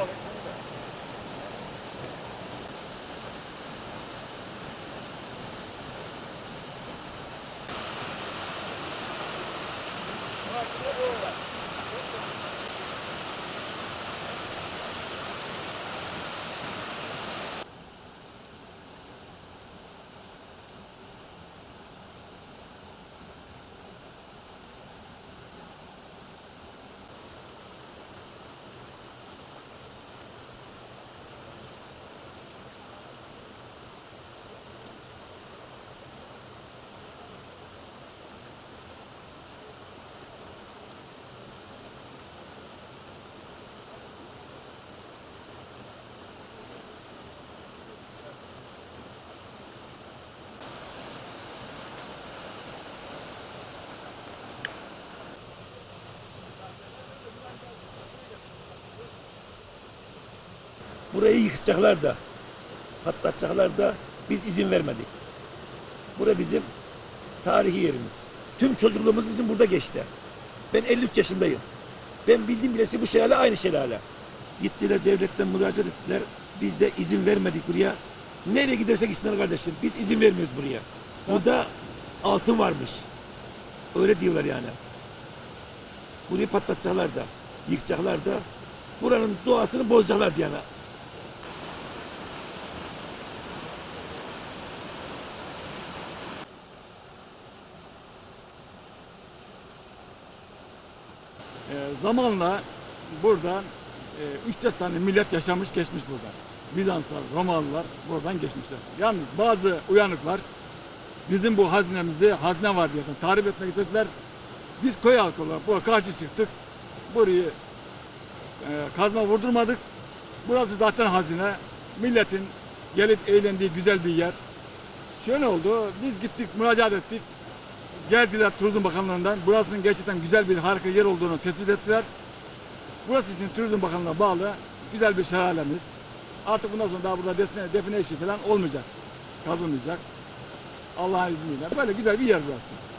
Oh, Burayı yıkacaklar da, patlatacaklar da biz izin vermedik. Bura bizim tarihi yerimiz. Tüm çocukluğumuz bizim burada geçti. Ben 53 yaşındayım. Ben bildiğim bilesi bu şelale aynı şelale. Gittiler devletten müracaat ettiler. Biz de izin vermedik buraya. Nereye gidersek gitsinler kardeşim. Biz izin vermiyoruz buraya. Burada altın varmış. Öyle diyorlar yani. Burayı patlatacaklar da, yıkacaklar da. Buranın doğasını bozacaklar yani. Ee, zamanla buradan e, 3-4 tane millet yaşamış geçmiş buradan. Bizanslar, Romalılar buradan geçmişler. Yalnız bazı uyanıklar bizim bu hazinemizi hazine var diye tarif etmek istediler. Biz köy halkı olarak buna karşı çıktık. Burayı e, kazma vurdurmadık. Burası zaten hazine. Milletin gelip eğlendiği güzel bir yer. Şöyle oldu, biz gittik, müracaat ettik. Geldiler Turizm Bakanlığı'ndan. Burasının gerçekten güzel bir harika yer olduğunu tespit ettiler. Burası için Turizm Bakanlığı'na bağlı güzel bir şelalemiz. Artık bundan sonra daha burada define, define işi falan olmayacak. Kazılmayacak. Allah'ın izniyle. Böyle güzel bir yer burası.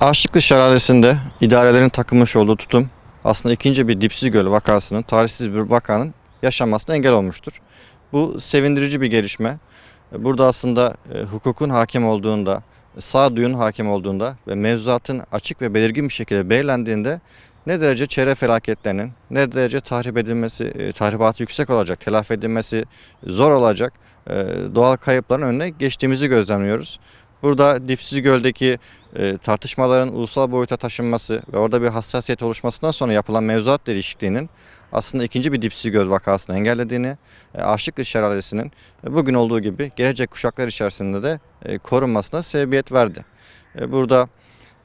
Aşıklı Şelalesi'nde idarelerin takılmış olduğu tutum aslında ikinci bir dipsiz göl vakasının, tarihsiz bir vakanın yaşanmasına engel olmuştur. Bu sevindirici bir gelişme. Burada aslında e, hukukun hakim olduğunda, sağduyunun hakim olduğunda ve mevzuatın açık ve belirgin bir şekilde belirlendiğinde ne derece çevre felaketlerinin, ne derece tahrip edilmesi, e, tahribatı yüksek olacak, telafi edilmesi zor olacak e, doğal kayıpların önüne geçtiğimizi gözlemliyoruz. Burada Dipsiz Göl'deki e, tartışmaların ulusal boyuta taşınması ve orada bir hassasiyet oluşmasından sonra yapılan mevzuat değişikliğinin aslında ikinci bir Dipsiz Göl vakasını engellediğini, e, Aşıklı Şelalesi'nin e, bugün olduğu gibi gelecek kuşaklar içerisinde de e, korunmasına sebebiyet verdi. E, burada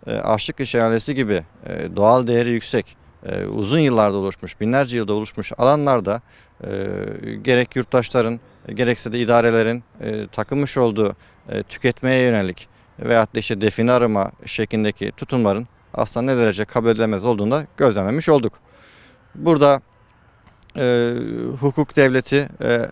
e, Aşıklı Şelalesi gibi e, doğal değeri yüksek, e, uzun yıllarda oluşmuş, binlerce yılda oluşmuş alanlarda e, gerek yurttaşların gerekse de idarelerin e, takılmış olduğu e, tüketmeye yönelik veyahut da işte define arama şeklindeki tutumların aslında ne derece kabul edilemez olduğunu da gözlemlemiş olduk. Burada e, hukuk devleti e,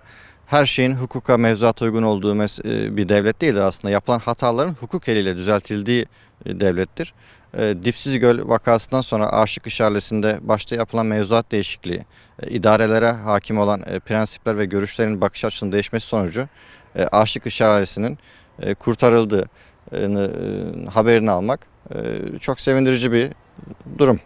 her şeyin hukuka mevzuata uygun olduğu e, bir devlet değildir aslında. Yapılan hataların hukuk eliyle düzeltildiği e, devlettir. E, Dipsiz Göl vakasından sonra Aşık İşarlesi'nde başta yapılan mevzuat değişikliği, idarelere hakim olan prensipler ve görüşlerin bakış açısının değişmesi sonucu e, Aşık İşarlesi'nin kurtarıldığı haberini almak çok sevindirici bir durum.